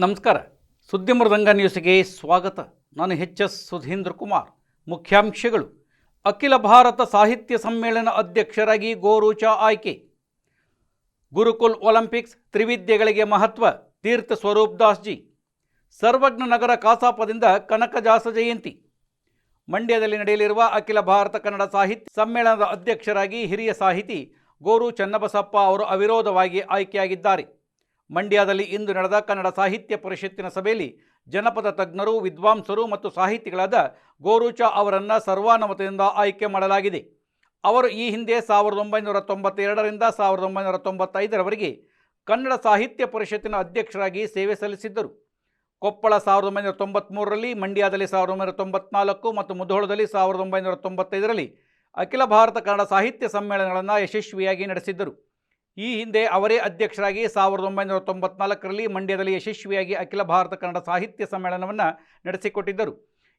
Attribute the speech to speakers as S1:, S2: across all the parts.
S1: ನಮಸ್ಕಾರ. ಸುದ್ದಿ ಮೃದಂಗ ನ್ಯೂಸ್ಗೆ ಸ್ವಾಗತ. ನಾನು ಎಚ್ ಎಸ್ ಸುಧೀಂದ್ರ ಕುಮಾರ್. ಮುಖ್ಯಾಂಶಗಳು. ಅಖಿಲ ಭಾರತ ಸಾಹಿತ್ಯ ಸಮ್ಮೇಳನ ಅಧ್ಯಕ್ಷರಾಗಿ ಗೋರೂಚ ಆಯ್ಕೆ. ಗುರುಕುಲ್ ಒಲಿಂಪಿಕ್ಸ್ ತ್ರಿವಿದ್ಯೆಗಳಿಗೆ ಮಹತ್ವ, ತೀರ್ಥ ಸ್ವರೂಪ್ ದಾಸ್ಜಿ. ಸರ್ವಜ್ಞ ನಗರ ಕಾಸಾಪದಿಂದ ಕನಕದಾಸ ಜಯಂತಿ. ಮಂಡ್ಯದಲ್ಲಿ ನಡೆಯಲಿರುವ ಅಖಿಲ ಭಾರತ ಕನ್ನಡ ಸಾಹಿತ್ಯ ಸಮ್ಮೇಳನದ ಅಧ್ಯಕ್ಷರಾಗಿ ಹಿರಿಯ ಸಾಹಿತಿ ಗೋರು ಚನ್ನಬಸಪ್ಪ ಅವರು ಅವಿರೋಧವಾಗಿ ಆಯ್ಕೆಯಾಗಿದ್ದಾರೆ. ಮಂಡ್ಯದಲ್ಲಿ ಇಂದು ನಡೆದ ಕನ್ನಡ ಸಾಹಿತ್ಯ ಪರಿಷತ್ತಿನ ಸಭೆಯಲ್ಲಿ ಜನಪದ ತಜ್ಞರು, ವಿದ್ವಾಂಸರು ಮತ್ತು ಸಾಹಿತಿಗಳಾದ ಗೋರುಚ ಅವರನ್ನು ಸರ್ವಾನುಮತದಿಂದ ಆಯ್ಕೆ ಮಾಡಲಾಗಿದೆ. ಅವರು ಈ ಹಿಂದೆ ಸಾವಿರದ ಒಂಬೈನೂರ ತೊಂಬತ್ತೆರಡರಿಂದ ಸಾವಿರದ ಒಂಬೈನೂರ ತೊಂಬತ್ತೈದರವರೆಗೆ ಕನ್ನಡ ಸಾಹಿತ್ಯ ಪರಿಷತ್ತಿನ ಅಧ್ಯಕ್ಷರಾಗಿ ಸೇವೆ ಸಲ್ಲಿಸಿದ್ದರು. ಕೊಪ್ಪಳ ಸಾವಿರದ ಒಂಬೈನೂರ ತೊಂಬತ್ತ್ಮೂರರಲ್ಲಿ, ಮಂಡ್ಯದಲ್ಲಿ ಸಾವಿರದ ಒಂಬೈನೂರ ತೊಂಬತ್ನಾಲ್ಕು ಮತ್ತು ಮುಧೋಳದಲ್ಲಿ ಸಾವಿರದ ಒಂಬೈನೂರ ತೊಂಬತ್ತೈದರಲ್ಲಿ ಅಖಿಲ ಭಾರತ ಕನ್ನಡ ಸಾಹಿತ್ಯ ಸಮ್ಮೇಳನಗಳನ್ನು ಯಶಸ್ವಿಯಾಗಿ ನಡೆಸಿದ್ದರು. ಈ ಹಿಂದೆ ಅವರೇ ಅಧ್ಯಕ್ಷರಾಗಿ ಸಾವಿರದ ಒಂಬೈನೂರ ತೊಂಬತ್ನಾಲ್ಕರಲ್ಲಿ ಮಂಡ್ಯದಲ್ಲಿ ಯಶಸ್ವಿಯಾಗಿ ಅಖಿಲ ಭಾರತ ಕನ್ನಡ ಸಾಹಿತ್ಯ ಸಮ್ಮೇಳನವನ್ನು ನಡೆಸಿಕೊಟ್ಟಿದ್ದರು.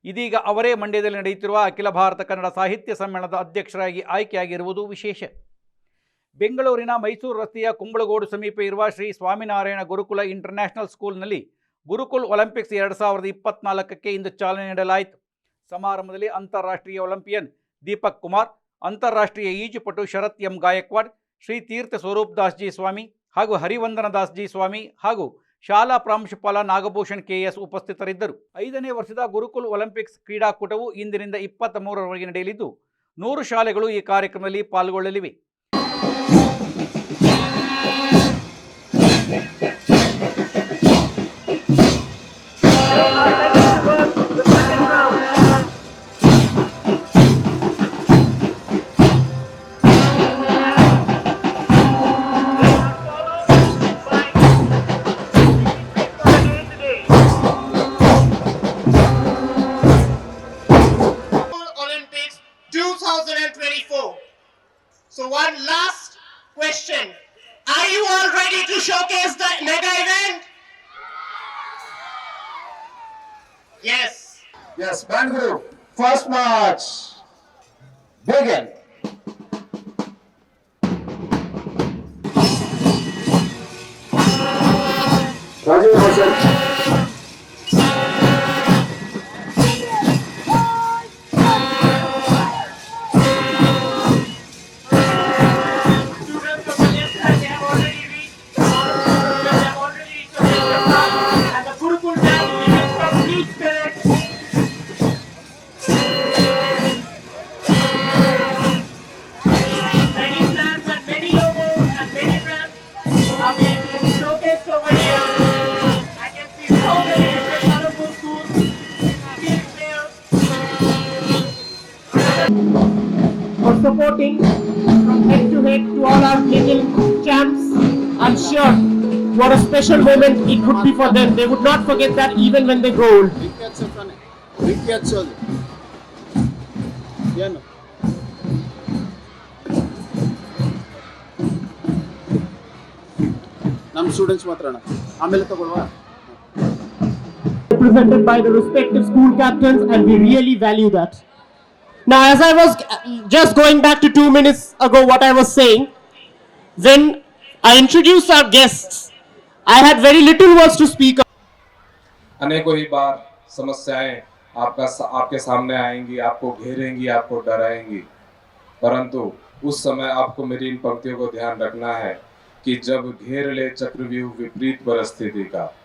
S1: ಇದೀಗ ಅವರೇ ಮಂಡ್ಯದಲ್ಲಿ ನಡೆಯುತ್ತಿರುವ ಅಖಿಲ ಭಾರತ ಕನ್ನಡ ಸಾಹಿತ್ಯ ಸಮ್ಮೇಳನದ ಅಧ್ಯಕ್ಷರಾಗಿ ಆಯ್ಕೆಯಾಗಿರುವುದು ವಿಶೇಷ. ಬೆಂಗಳೂರಿನ ಮೈಸೂರು ರಸ್ತೆಯ ಕುಂಬಳಗೋಡು ಸಮೀಪ ಇರುವ ಶ್ರೀ ಸ್ವಾಮಿನಾರಾಯಣ ಗುರುಕುಲ ಇಂಟರ್ನ್ಯಾಷನಲ್ ಸ್ಕೂಲ್ನಲ್ಲಿ ಗುರುಕುಲ್ ಒಲಿಂಪಿಕ್ಸ್ ಎರಡು ಸಾವಿರದ ಇಪ್ಪತ್ನಾಲ್ಕಕ್ಕೆ ಇಂದು ಚಾಲನೆ ನೀಡಲಾಯಿತು. ಸಮಾರಂಭದಲ್ಲಿ ಅಂತಾರಾಷ್ಟ್ರೀಯ ಒಲಿಂಪಿಯನ್ ದೀಪಕ್ ಕುಮಾರ್, ಅಂತಾರಾಷ್ಟ್ರೀಯ ಈಜುಪಟು ಶರತ್ ಎಂ ಗಾಯಕ್ವಾಡ್ ಶ್ರೀ ತೀರ್ಥ ಸ್ವರೂಪ್ ದಾಸ್ಜಿ ಸ್ವಾಮಿ ಹಾಗೂ ಹರಿವಂದನ ದಾಸ್ಜಿ ಸ್ವಾಮಿ ಹಾಗೂ ಶಾಲಾ ಪ್ರಾಂಶುಪಾಲ ನಾಗಭೂಷಣ್ ಕೆಎಸ್ ಉಪಸ್ಥಿತರಿದ್ದರು. ಐದನೇ ವರ್ಷದ ಗುರುಕುಲ್ ಒಲಿಂಪಿಕ್ಸ್ ಕ್ರೀಡಾಕೂಟವು ಇಂದಿನಿಂದ ಇಪ್ಪತ್ತ್ ಮೂರರವರೆಗೆ ನಡೆಯಲಿದ್ದು, ನೂರು ಶಾಲೆಗಳು ಈ ಕಾರ್ಯಕ್ರಮದಲ್ಲಿ ಪಾಲ್ಗೊಳ್ಳಲಿವೆ.
S2: So one last question. Are you all ready to showcase the mega event? Yes.
S3: Yes, Bangalore, first match. Begin. Rajiv Hossain.
S2: special moment it would be for them. They would not forget that even when they grow old.
S4: Wickets ತಾನೆ wickets ಅದು ಏನು ನಮ್ಮ students ಮಾತ್ರ ಅಣ್ಣ ಆಮೇಲೆ ತಗೊಳ್ವಾ
S2: Represented by the respective school captains, and we really value that. Now, as I was uh, just going back to two minutes ago, what I was saying, when I introduced our guests, I had very little words to speak
S5: अनेकों ही बार समस्याएँ आपका आपके सामने आएँगी, आपको घेरेंगी, आपको डराएँगी। परंतु उस समय आपको मेरी इन पंक्तियों को ध्यान रखना है कि जब घेर ले चक्रव्यूह विपरीत परिस्थिति का,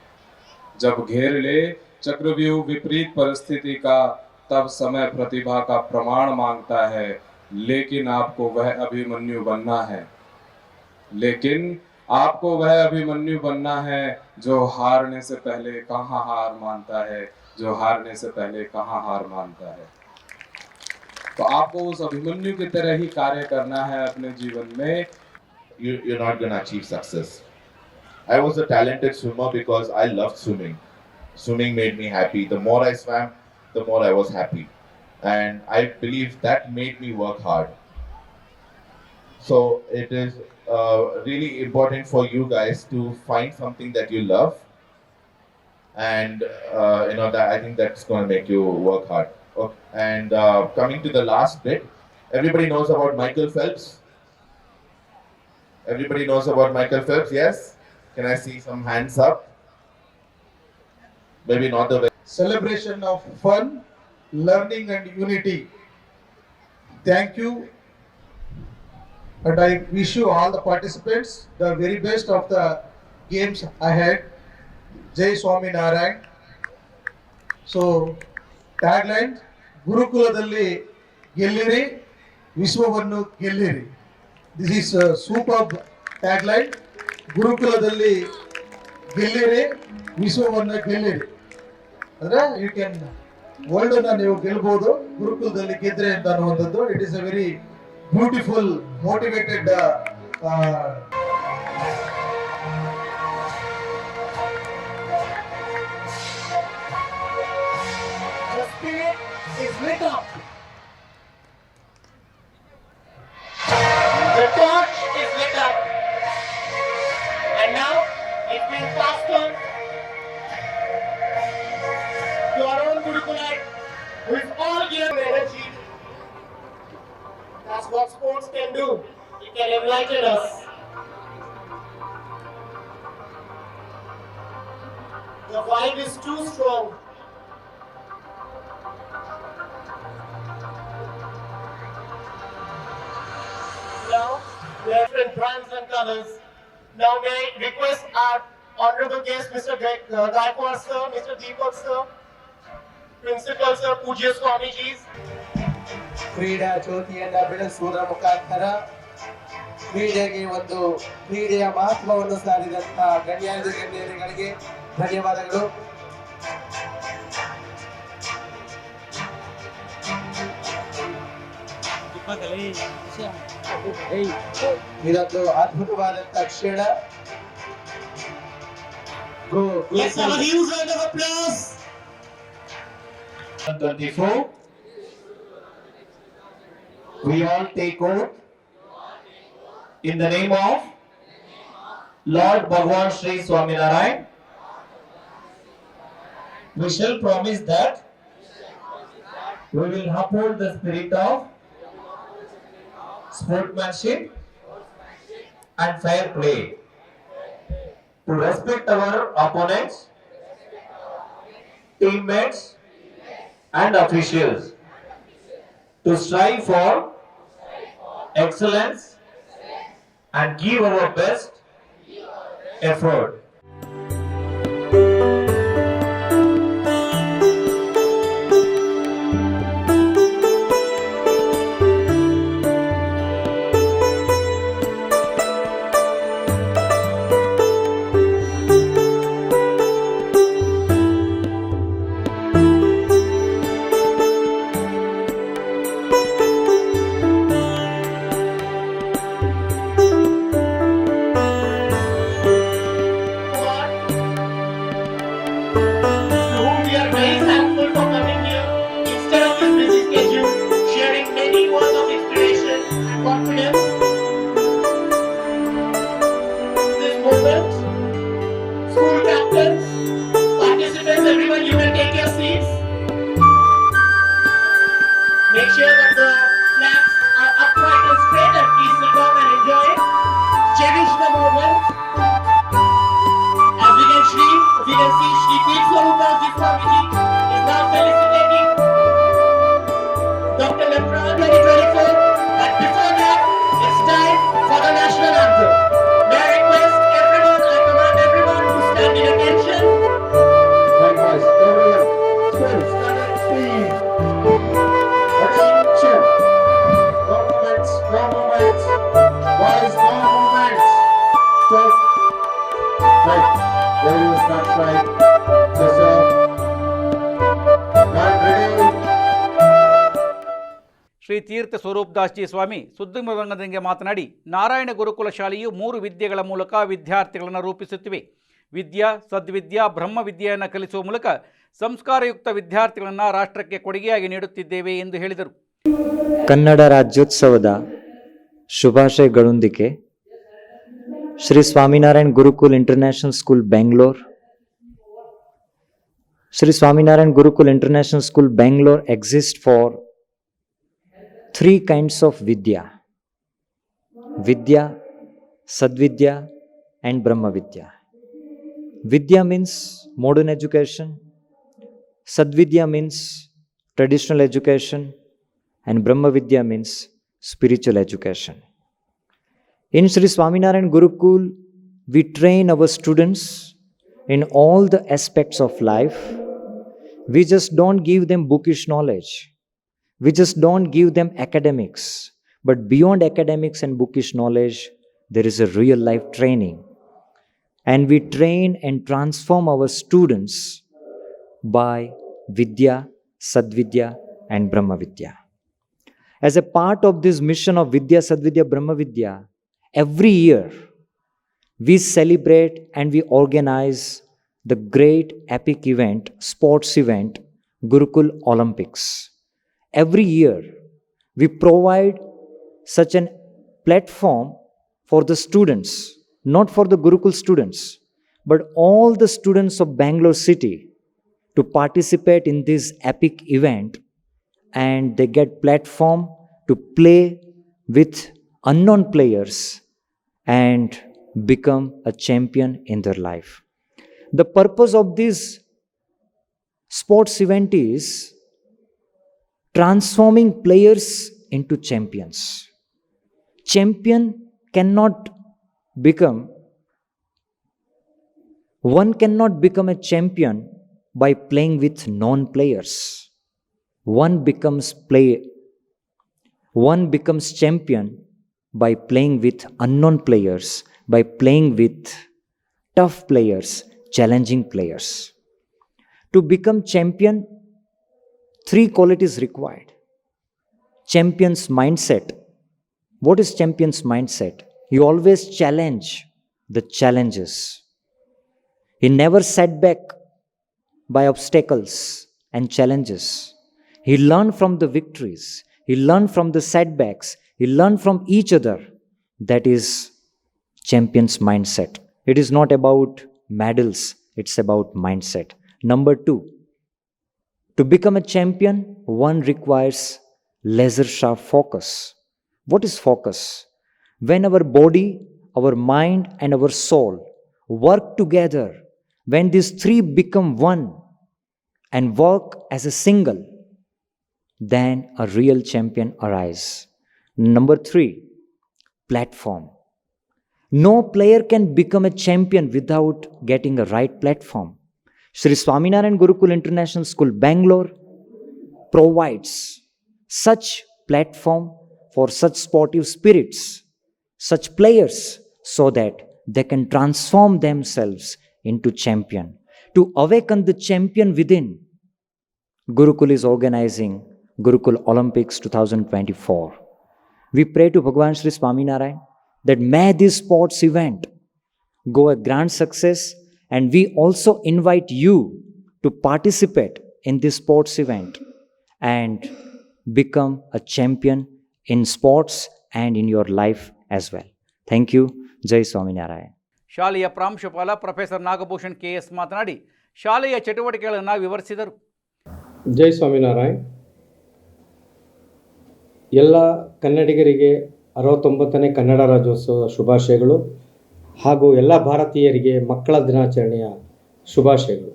S5: जब घेर ले चक्रव्यूह विपरीत परिस्थिति का, तब समय प्रतिभा का प्रमाण माँगता है, लेकिन आपको वह अभिमन्यु बनना है। लेकिन आपको वह अभिमन्यु बनना है जो हारने से पहले कहाँ हार मानता है जो हारने से पहले कहाँ हार मानता है तो आपको उस अभिमन्यु की तरह ही कार्य करना है अपने जीवन में
S6: you, you're not going to achieve success. I was a talented swimmer because I loved swimming. Swimming made me happy. The more I swam, the more I was happy. And I believe that made me work hard. So it is uh, really important for you guys to find something that you love. And uh, you know that I think that's going to make you work hard. Okay. And uh, coming to the last bit, everybody knows about Michael Phelps. Everybody knows about Michael Phelps, yes? Can I see some hands up? maybe not the way.
S3: celebration of fun, learning and unity. Thank you. And I wish you all the participants the very best of the games ahead. Jai Swami Narayan. So, tagline ಗುರುಕುಲದಲ್ಲಿ ಗೆಲ್ಲಿರಿ ವಿಶ್ವವನ್ನು ಗೆಲ್ಲಿರಿ this is super tagline ಗುರುಕುಲದಲ್ಲಿ ಗೆಲ್ಲಿರಿ ವಿಶ್ವವನ್ನು ಗೆಲ್ಲಿರಿ ಅಂದರೆ you can ವರ್ಲ್ಡನ್ನು ನೀವು ಗೆಲ್ಬೋದು ಗುರುಕುಲದಲ್ಲಿ ಗೆದ್ರೆ ಅಂತ ಅನ್ನುವಂಥದ್ದು it is a very beautiful, motivated
S2: the spirit is lit up. Now, may I request our honorable guest, Mr. Greg uh, Gaikwad sir, Mr. Deepak sir, Principal sir, Pujya Swamiji's.
S7: ಕ್ರೀಡಾ ಜ್ಯೋತಿಯನ್ನ ಬೆಳೆಸುವುದರ ಮುಖಾಂತರ ಕ್ರೀಡೆಗೆ ಒಂದು ಕ್ರೀಡೆಯ ಮಹತ್ವವನ್ನು ಸಾರಿದಂತ ಗಣ್ಯಾದ ಗಣ್ಯರಿಗೆ ಧನ್ಯವಾದಗಳು ಇದೊಂದು ಅದ್ಭುತವಾದಂತ ಕ್ಷಣ ಗೋ
S2: Let's have a huge round of applause.
S3: 24. We all take oath in the name of Lord Bhagwan Sri Swaminarayan. We shall promise that we will uphold the spirit of sportsmanship and fair play to respect our opponents, teammates, and officials to strive for excellence and give our best effort.
S2: Shri
S1: Das ji Swami ಸುದ್ದಿಮೃದಂಗದಂಗೆ ಮಾತನಾಡಿ, ನಾರಾಯಣ ಗುರುಕುಲ ಶಾಲೆಯು ಮೂರು ವಿದ್ಯೆಗಳ ಮೂಲಕ ವಿದ್ಯಾರ್ಥಿಗಳನ್ನು ರೂಪಿಸುತ್ತಿವೆ. ವಿದ್ಯಾ, ಸದ್ವಿದ್ಯಾ ಬ್ರಹ್ಮ ವಿದ್ಯೆಯನ್ನು ಕಲಿಸುವ ಮೂಲಕ ಸಂಸ್ಕಾರಯುಕ್ತ ವಿದ್ಯಾರ್ಥಿಗಳನ್ನು ರಾಷ್ಟ್ರಕ್ಕೆ ಕೊಡುಗೆಯಾಗಿ ನೀಡುತ್ತಿದ್ದೇವೆ ಎಂದು ಹೇಳಿದರು.
S8: ಕನ್ನಡ ರಾಜ್ಯೋತ್ಸವದ ಶುಭಾಶಯಗಳೊಂದಿಗೆ Shri Swaminarayan Gurukul international school Bengaluru, Shri Swaminarayan Gurukul international school Bengaluru exist for three kinds of Vidya Vidya, Sadvidya, and Brahmavidya. Vidya means modern education, Sadvidya means traditional education, and Brahmavidya means spiritual education. In Sri Swaminarayan Gurukul, we train our students in all the aspects of life. We just don't give them bookish knowledge. We just don't give them academics. But beyond academics and bookish knowledge, there is a real life training. And we train and transform our students by Vidya, Sadvidya, and Brahma Vidya. As a part of this mission of Vidya, Sadvidya, Brahma Vidya, every year we celebrate and we organize the great epic event, sports event, Gurukul Olympics. Every year we provide such an platform for the students, not for the Gurukul students, but all the students of Bangalore city to participate in this epic event. And they get platform to play with unknown players and become a champion in their life. The purpose of this sports event is transforming players into champions. Champion cannot become one cannot become a champion by playing with non players one becomes play one becomes champion by playing with unknown players by playing with tough players challenging players. To become champion three qualities required. Champion's mindset. What is champion's mindset? He always challenge the challenges. He never sat back by obstacles and challenges. He learned from the victories. He learned from the setbacks. He learned from each other. That is champion's mindset. It is not about medals. It's about mindset. Number 2 to become a champion one requires laser sharp focus. What is focus? When our body our mind and our soul work together when these three become one and work as a single then a real champion arises number 3 platform. No player can become a champion without getting a right platform Sri Swaminarayan Gurukul International School, Bangalore, provides such platform for such sportive spirits, such players, so that they can transform themselves into champion. To awaken the champion within, Gurukul is organizing Gurukul Olympics 2024. We pray to Bhagwan Sri Swaminarayan that may this sports event go a grand success and we also invite you to participate in this sports event and become a champion in sports and in your life as well. Thank you. Jai Swami Swaminarayan.
S1: ಶಾಲೆಯ ಪ್ರಾಂಶುಪಾಲ professor Nagabhushan K S ಮಾತನಾಡಿ ಶಾಲೆಯ ಚಟುವಟಿಕೆಗಳನ್ನು ವಿವರಿಸಿದರು
S9: ಜೈ ಸ್ವಾಮಿನಾರಾಯಣ್ ಎಲ್ಲ ಕನ್ನಡಿಗರಿಗೆ ಅರವತ್ತೊಂಬತ್ತನೇ ಕನ್ನಡ ರಾಜ್ಯೋತ್ಸವ ಶುಭಾಶಯಗಳು ಹಾಗೂ ಎಲ್ಲ ಭಾರತೀಯರಿಗೆ ಮಕ್ಕಳ ದಿನಾಚರಣೆಯ ಶುಭಾಶಯಗಳು.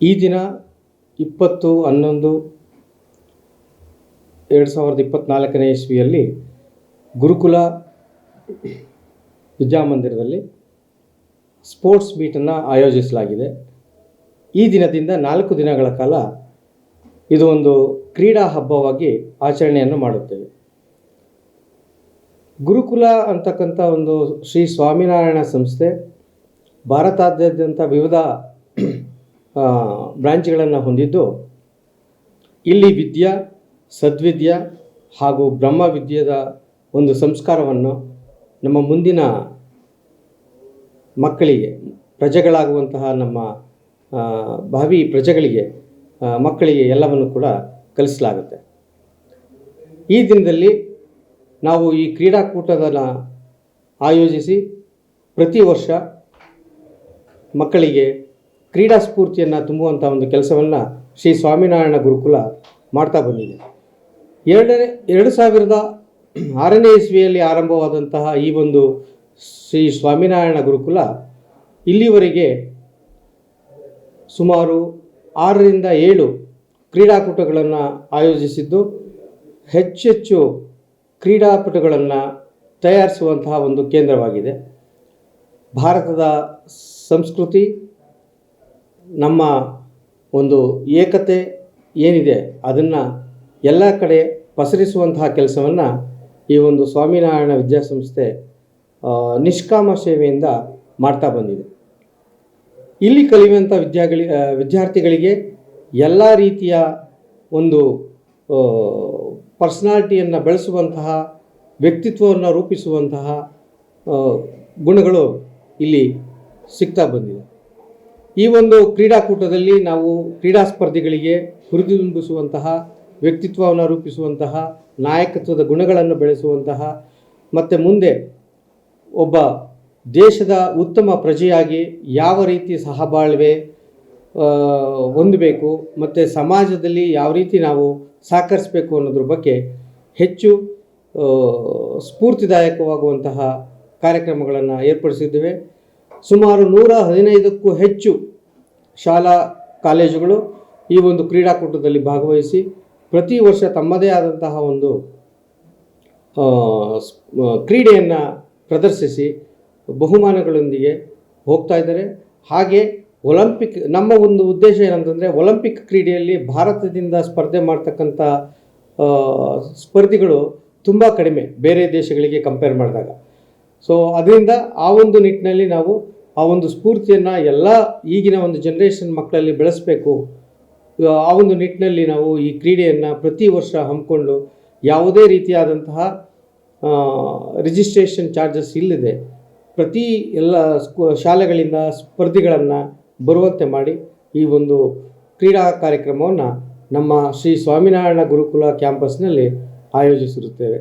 S9: ಈ ದಿನ ಇಪ್ಪತ್ತು ಹನ್ನೊಂದು ಎರಡು ಸಾವಿರದ ಇಪ್ಪತ್ತ್ನಾಲ್ಕನೇ ಇಸ್ವಿಯಲ್ಲಿ ಗುರುಕುಲ ವಿದ್ಯಾಮಂದಿರದಲ್ಲಿ ಸ್ಪೋರ್ಟ್ಸ್ ಮೀಟನ್ನು ಆಯೋಜಿಸಲಾಗಿದೆ. ಈ ದಿನದಿಂದ ನಾಲ್ಕು ದಿನಗಳ ಕಾಲ ಇದು ಒಂದು ಕ್ರೀಡಾ ಹಬ್ಬವಾಗಿ ಆಚರಣೆಯನ್ನು ಮಾಡುತ್ತೇವೆ. ಗುರುಕುಲ ಅಂತಕ್ಕಂಥ ಒಂದು ಶ್ರೀ ಸ್ವಾಮಿನಾರಾಯಣ ಸಂಸ್ಥೆ ಭಾರತಾದ್ಯಂತ ವಿವಿಧ ಬ್ರಾಂಚ್ಗಳನ್ನು ಹೊಂದಿದ್ದು. ಇಲ್ಲಿ ವಿದ್ಯಾ, ಸದ್ವಿದ್ಯಾ ಹಾಗೂ ಬ್ರಹ್ಮ ವಿದ್ಯೆದ ಒಂದು ಸಂಸ್ಕಾರವನ್ನು ನಮ್ಮ ಮುಂದಿನ ಮಕ್ಕಳಿಗೆ, ಪ್ರಜೆಗಳಾಗುವಂತಹ ನಮ್ಮ ಭಾವಿ ಪ್ರಜೆಗಳಿಗೆ ಮಕ್ಕಳಿಗೆ ಎಲ್ಲವನ್ನು ಕೂಡ ಕಲಿಸಲಾಗುತ್ತೆ. ಈ ದಿನದಲ್ಲಿ ನಾವು ಈ ಕ್ರೀಡಾಕೂಟದನ್ನು ಆಯೋಜಿಸಿ ಪ್ರತಿ ವರ್ಷ ಮಕ್ಕಳಿಗೆ ಕ್ರೀಡಾ ಸ್ಫೂರ್ತಿಯನ್ನು ತುಂಬುವಂಥ ಒಂದು ಕೆಲಸವನ್ನು ಶ್ರೀ ಸ್ವಾಮಿನಾರಾಯಣ ಗುರುಕುಲ ಮಾಡ್ತಾ ಬಂದಿದೆ. ಎರಡನೇ, ಎರಡು ಸಾವಿರದ ಆರನೇ ಇಸ್ವಿಯಲ್ಲಿ ಆರಂಭವಾದಂತಹ ಈ ಒಂದು ಶ್ರೀ ಸ್ವಾಮಿನಾರಾಯಣ ಗುರುಕುಲ ಇಲ್ಲಿವರೆಗೆ ಸುಮಾರು ಆರರಿಂದ ಏಳು ಕ್ರೀಡಾಕೂಟಗಳನ್ನು ಆಯೋಜಿಸಿದ್ದು, ಹೆಚ್ಚೆಚ್ಚು ಕ್ರೀಡಾಪಟುಗಳನ್ನು ತಯಾರಿಸುವಂತಹ ಒಂದು ಕೇಂದ್ರವಾಗಿದೆ. ಭಾರತದ ಸಂಸ್ಕೃತಿ, ನಮ್ಮ ಒಂದು ಏಕತೆ ಏನಿದೆ ಅದನ್ನು ಎಲ್ಲ ಕಡೆ ಪಸರಿಸುವಂತಹ ಕೆಲಸವನ್ನು ಈ ಒಂದು ಸ್ವಾಮಿನಾರಾಯಣ ವಿದ್ಯಾಸಂಸ್ಥೆ ನಿಷ್ಕಾಮ ಸೇವೆಯಿಂದ ಮಾಡ್ತಾ ಬಂದಿದೆ. ಇಲ್ಲಿ ಕಲಿಯುವಂಥ ವಿದ್ಯಾಗಳಿ ವಿದ್ಯಾರ್ಥಿಗಳಿಗೆ ಎಲ್ಲ ರೀತಿಯ ಒಂದು ಪರ್ಸ್ನಾಲಿಟಿಯನ್ನು ಬೆಳೆಸುವಂತಹ, ವ್ಯಕ್ತಿತ್ವವನ್ನು ರೂಪಿಸುವಂತಹ ಗುಣಗಳು ಇಲ್ಲಿ ಸಿಗ್ತಾ ಬಂದಿದೆ. ಈ ಒಂದು ಕ್ರೀಡಾಕೂಟದಲ್ಲಿ ನಾವು ಕ್ರೀಡಾ ಸ್ಪರ್ಧಿಗಳಿಗೆ ಹುರಿದುಂಬಿಸುವಂತಹ, ವ್ಯಕ್ತಿತ್ವವನ್ನು ರೂಪಿಸುವಂತಹ, ನಾಯಕತ್ವದ ಗುಣಗಳನ್ನು ಬೆಳೆಸುವಂತಹ, ಮತ್ತು ಮುಂದೆ ಒಬ್ಬ ದೇಶದ ಉತ್ತಮ ಪ್ರಜೆಯಾಗಿ ಯಾವ ರೀತಿ ಸಹಬಾಳ್ವೆ ಹೊಂದಬೇಕು, ಮತ್ತು ಸಮಾಜದಲ್ಲಿ ಯಾವ ರೀತಿ ನಾವು ಸಹಕರಿಸಬೇಕು ಅನ್ನೋದ್ರ ಬಗ್ಗೆ ಹೆಚ್ಚು ಸ್ಫೂರ್ತಿದಾಯಕವಾಗುವಂತಹ ಕಾರ್ಯಕ್ರಮಗಳನ್ನು ಏರ್ಪಡಿಸಿದ್ದೇವೆ. ಸುಮಾರು ನೂರ ಹದಿನೈದಕ್ಕೂ ಹೆಚ್ಚು ಶಾಲಾ, ಕಾಲೇಜುಗಳು ಈ ಒಂದು ಕ್ರೀಡಾಕೂಟದಲ್ಲಿ ಭಾಗವಹಿಸಿ ಪ್ರತಿ ವರ್ಷ ತಮ್ಮದೇ ಆದಂತಹ ಒಂದು ಕ್ರೀಡೆಯನ್ನು ಪ್ರದರ್ಶಿಸಿ ಬಹುಮಾನಗಳೊಂದಿಗೆ ಹೋಗ್ತಾ ಇದ್ದಾರೆ. ಹಾಗೆ ಒಲಿಂಪಿಕ್ ನಮ್ಮ ಒಂದು ಉದ್ದೇಶ ಏನಂತಂದರೆ ಒಲಿಂಪಿಕ್ ಕ್ರೀಡೆಯಲ್ಲಿ ಭಾರತದಿಂದ ಸ್ಪರ್ಧೆ ಮಾಡ್ತಕ್ಕಂಥ ಸ್ಪರ್ಧಿಗಳು ತುಂಬ ಕಡಿಮೆ ಬೇರೆ ದೇಶಗಳಿಗೆ ಕಂಪೇರ್ ಮಾಡಿದಾಗ. ಸೊ ಅದರಿಂದ ಆ ಒಂದು ನಿಟ್ಟಿನಲ್ಲಿ ನಾವು ಆ ಒಂದು ಸ್ಫೂರ್ತಿಯನ್ನು ಎಲ್ಲ ಈಗಿನ ಒಂದು ಜನ್ರೇಷನ್ ಮಕ್ಕಳಲ್ಲಿ ಬೆಳೆಸಬೇಕು. ಆ ಒಂದು ನಿಟ್ಟಿನಲ್ಲಿ ನಾವು ಈ ಕ್ರೀಡೆಯನ್ನು ಪ್ರತಿ ವರ್ಷ ಹಮ್ಮಿಕೊಂಡು ಯಾವುದೇ ರೀತಿಯಾದಂತಹ ರಿಜಿಸ್ಟ್ರೇಷನ್ ಚಾರ್ಜಸ್ ಇಲ್ಲದೆ ಪ್ರತಿ ಎಲ್ಲ ಸ್ಕೂ, ಶಾಲೆಗಳಿಂದ ಸ್ಪರ್ಧಿಗಳನ್ನು ಬರುವಂತೆ ಮಾಡಿ ಈ ಒಂದು ಕ್ರೀಡಾ ಕಾರ್ಯಕ್ರಮವನ್ನು ನಮ್ಮ ಶ್ರೀ ಸ್ವಾಮಿನಾರಾಯಣ ಗುರುಕುಲ ಕ್ಯಾಂಪಸ್ನಲ್ಲಿ ಆಯೋಜಿಸಿರುತ್ತೇವೆ.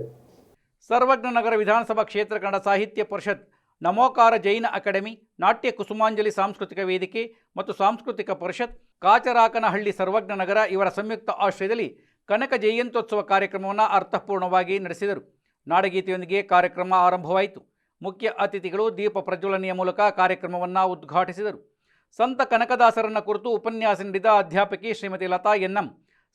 S1: ಸರ್ವಜ್ಞ ನಗರ ವಿಧಾನಸಭಾ ಕ್ಷೇತ್ರ ಕನ್ನಡ ಸಾಹಿತ್ಯ ಪರಿಷತ್, ನಮೋಕಾರ ಜೈನ ಅಕಾಡೆಮಿ, ನಾಟ್ಯ ಕುಸುಮಾಂಜಲಿ ಸಾಂಸ್ಕೃತಿಕ ವೇದಿಕೆ ಮತ್ತು ಸಾಂಸ್ಕೃತಿಕ ಪರಿಷತ್, ಕಾಚರಾಕನಹಳ್ಳಿ ಸರ್ವಜ್ಞ ನಗರ ಇವರ ಸಂಯುಕ್ತ ಆಶ್ರಯದಲ್ಲಿ ಕನಕ ಜಯಂತ್ಯೋತ್ಸವ ಕಾರ್ಯಕ್ರಮವನ್ನು ಅರ್ಥಪೂರ್ಣವಾಗಿ ನಡೆಸಿದರು. ನಾಡಗೀತೆಯೊಂದಿಗೆ ಕಾರ್ಯಕ್ರಮ ಆರಂಭವಾಯಿತು. ಮುಖ್ಯ ಅತಿಥಿಗಳು ದೀಪ ಪ್ರಜ್ವಲನೆಯ ಮೂಲಕ ಕಾರ್ಯಕ್ರಮವನ್ನು ಉದ್ಘಾಟಿಸಿದರು. ಸಂತ ಕನಕದಾಸರನ್ನ ಕುರಿತು ಉಪನ್ಯಾಸ ನೀಡಿದ ಅಧ್ಯಾಪಕಿ ಶ್ರೀಮತಿ ಲತಾ ಎನ್ನಂ.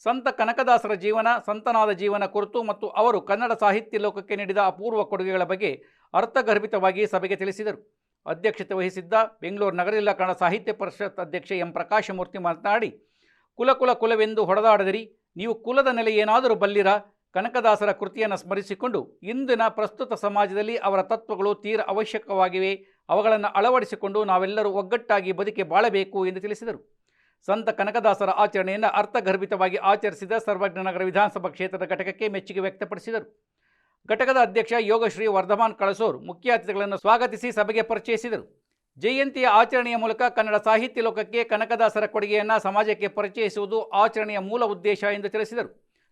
S1: ಸಂತ ಕನಕದಾಸರ ಜೀವನ, ಸಂತನಾದ ಜೀವನ ಕುರಿತು ಮತ್ತು ಅವರು ಕನ್ನಡ ಸಾಹಿತ್ಯ ಲೋಕಕ್ಕೆ ನೀಡಿದ ಅಪೂರ್ವ ಕೊಡುಗೆಗಳ ಬಗ್ಗೆ ಅರ್ಥಗರ್ಭಿತವಾಗಿ ಸಭೆಗೆ ತಿಳಿಸಿದರು. ಅಧ್ಯಕ್ಷತೆ ವಹಿಸಿದ್ದ ಬೆಂಗಳೂರು ನಗರ ಜಿಲ್ಲಾ ಕನ್ನಡ ಸಾಹಿತ್ಯ ಪರಿಷತ್ ಅಧ್ಯಕ್ಷ ಎಂ. ಪ್ರಕಾಶಮೂರ್ತಿ ಮಾತನಾಡಿ, ಕುಲ ಕುಲ ಕುಲವೆಂದು ಹೊಡೆದಾಡದಿರಿ, ನೀವು ಕುಲದ ನೆಲೆ ಏನಾದರೂ ಬಲ್ಲಿರ? ಕನಕದಾಸರ ಕೃತಿಯನ್ನು ಸ್ಮರಿಸಿಕೊಂಡು ಇಂದಿನ ಪ್ರಸ್ತುತ ಸಮಾಜದಲ್ಲಿ ಅವರ ತತ್ವಗಳು ತೀರ ಅವಶ್ಯಕವಾಗಿವೆ. ಅವುಗಳನ್ನು ಅಳವಡಿಸಿಕೊಂಡು ನಾವೆಲ್ಲರೂ ಒಗ್ಗಟ್ಟಾಗಿ ಬದುಕಿ ಬಾಳಬೇಕು ಎಂದು ತಿಳಿಸಿದರು. ಸಂತ ಕನಕದಾಸರ ಆಚರಣೆಯನ್ನು ಅರ್ಥಗರ್ಭಿತವಾಗಿ ಆಚರಿಸಿದ ಸರ್ವಜ್ಞನಗರ ವಿಧಾನಸಭಾ ಕ್ಷೇತ್ರದ ಘಟಕಕ್ಕೆ ಮೆಚ್ಚುಗೆ ವ್ಯಕ್ತಪಡಿಸಿದರು. ಘಟಕದ ಅಧ್ಯಕ್ಷ ಯೋಗಶ್ರೀ ವರ್ಧಮಾನ್ ಕಳಸೋರ್ ಮುಖ್ಯ ಅತಿಥಿಗಳನ್ನು ಸ್ವಾಗತಿಸಿ ಸಭೆಗೆ ಪರಿಚಯಿಸಿದರು. ಜಯಂತಿಯ ಆಚರಣೆಯ ಮೂಲಕ ಕನ್ನಡ ಸಾಹಿತ್ಯ ಲೋಕಕ್ಕೆ ಕನಕದಾಸರ ಕೊಡುಗೆಯನ್ನು ಸಮಾಜಕ್ಕೆ ಪರಿಚಯಿಸುವುದು ಆಚರಣೆಯ ಮೂಲ ಉದ್ದೇಶ ಎಂದು ತಿಳಿಸಿದರು.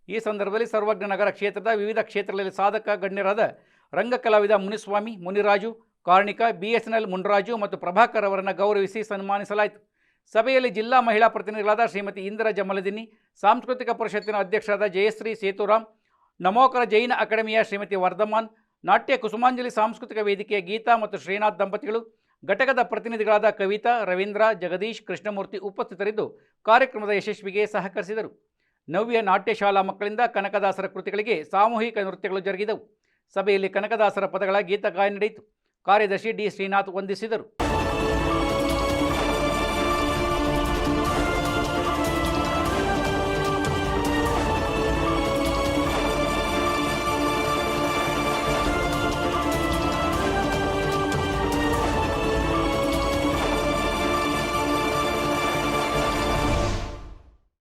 S1: ಈ ಸಂದರ್ಭದಲ್ಲಿ ಸರ್ವಜ್ಞನಗರ ಕ್ಷೇತ್ರದ ವಿವಿಧ ಕ್ಷೇತ್ರಗಳಲ್ಲಿ ಸಾಧಕ ಗಣ್ಯರಾದ ರಂಗಕಲಾವಿದ ಮುನಿಸ್ವಾಮಿ, ಮುನಿರಾಜು ಕಾರ್ಣಿಕ ಎಲ್ ಮುನ್ರಾಜು ಮತ್ತು ಪ್ರಭಾಕರ್ ಅವರನ್ನು ಗೌರವಿಸಿ ಸನ್ಮಾನಿಸಲಾಯಿತು. ಸಭೆಯಲ್ಲಿ ಜಿಲ್ಲಾ ಮಹಿಳಾ ಪ್ರತಿನಿಧಿಗಳಾದ ಶ್ರೀಮತಿ ಇಂದಿರಾ ಜಮಲದಿನಿ, ಸಾಂಸ್ಕೃತಿಕ ಪರಿಷತ್ತಿನ ಅಧ್ಯಕ್ಷರಾದ ಜಯಶ್ರೀ ಸೇತುರಾಮ್ ನಮೋಕರ ಜೈನ ಅಕಾಡೆಮಿಯ ಶ್ರೀಮತಿ ವರ್ಧಮಾನ್, ನಾಟ್ಯ ಕುಸುಮಾಂಜಲಿ ಸಾಂಸ್ಕೃತಿಕ ವೇದಿಕೆಯ ಗೀತಾ ಮತ್ತು ಶ್ರೀನಾಥ್ ದಂಪತಿಗಳು, ಘಟಕದ ಪ್ರತಿನಿಧಿಗಳಾದ ಕವಿತಾ, ರವೀಂದ್ರ, ಜಗದೀಶ್, ಕೃಷ್ಣಮೂರ್ತಿ ಉಪಸ್ಥಿತರಿದ್ದು ಕಾರ್ಯಕ್ರಮದ ಯಶಸ್ವಿಗೆ ಸಹಕರಿಸಿದರು. ನವ್ಯ ನಾಟ್ಯ ಶಾಲಾ ಮಕ್ಕಳಿಂದ ಕನಕದಾಸರ ಕೃತಿಗಳಿಗೆ ಸಾಮೂಹಿಕ ನೃತ್ಯಗಳು ಜರುಗಿದವು. ಸಭೆಯಲ್ಲಿ ಕನಕದಾಸರ ಪದಗಳ ಗೀತ ಗಾಯ ನಡೆಯಿತು. ಕಾರ್ಯದರ್ಶಿ ಡಿ ಶ್ರೀನಾಥ್ ವಂದಿಸಿದರು.